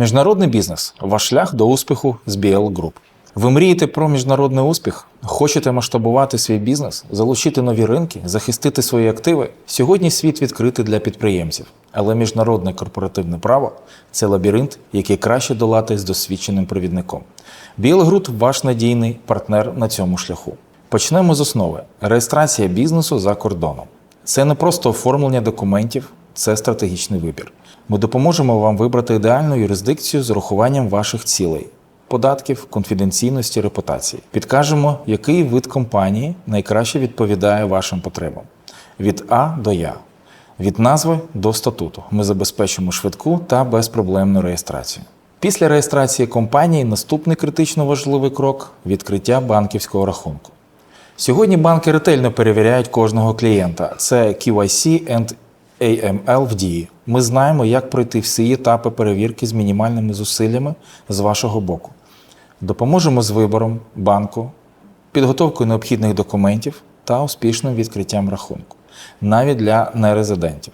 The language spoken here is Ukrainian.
Міжнародний бізнес ваш шлях до успіху з BL Group. Ви мрієте про міжнародний успіх? Хочете масштабувати свій бізнес, залучити нові ринки, захистити свої активи? Сьогодні світ відкритий для підприємців, але міжнародне корпоративне право це лабіринт, який краще долати з досвідченим провідником. BL Group – ваш надійний партнер на цьому шляху. Почнемо з основи: реєстрація бізнесу за кордоном. Це не просто оформлення документів, це стратегічний вибір. Ми допоможемо вам вибрати ідеальну юрисдикцію з урахуванням ваших цілей, податків, конфіденційності, репутації. Підкажемо, який вид компанії найкраще відповідає вашим потребам від А до Я. Від назви до статуту ми забезпечимо швидку та безпроблемну реєстрацію. Після реєстрації компанії наступний критично важливий крок відкриття банківського рахунку. Сьогодні банки ретельно перевіряють кожного клієнта. Це QIC and AML в дії. Ми знаємо, як пройти всі етапи перевірки з мінімальними зусиллями з вашого боку. Допоможемо з вибором банку, підготовкою необхідних документів та успішним відкриттям рахунку, навіть для нерезидентів.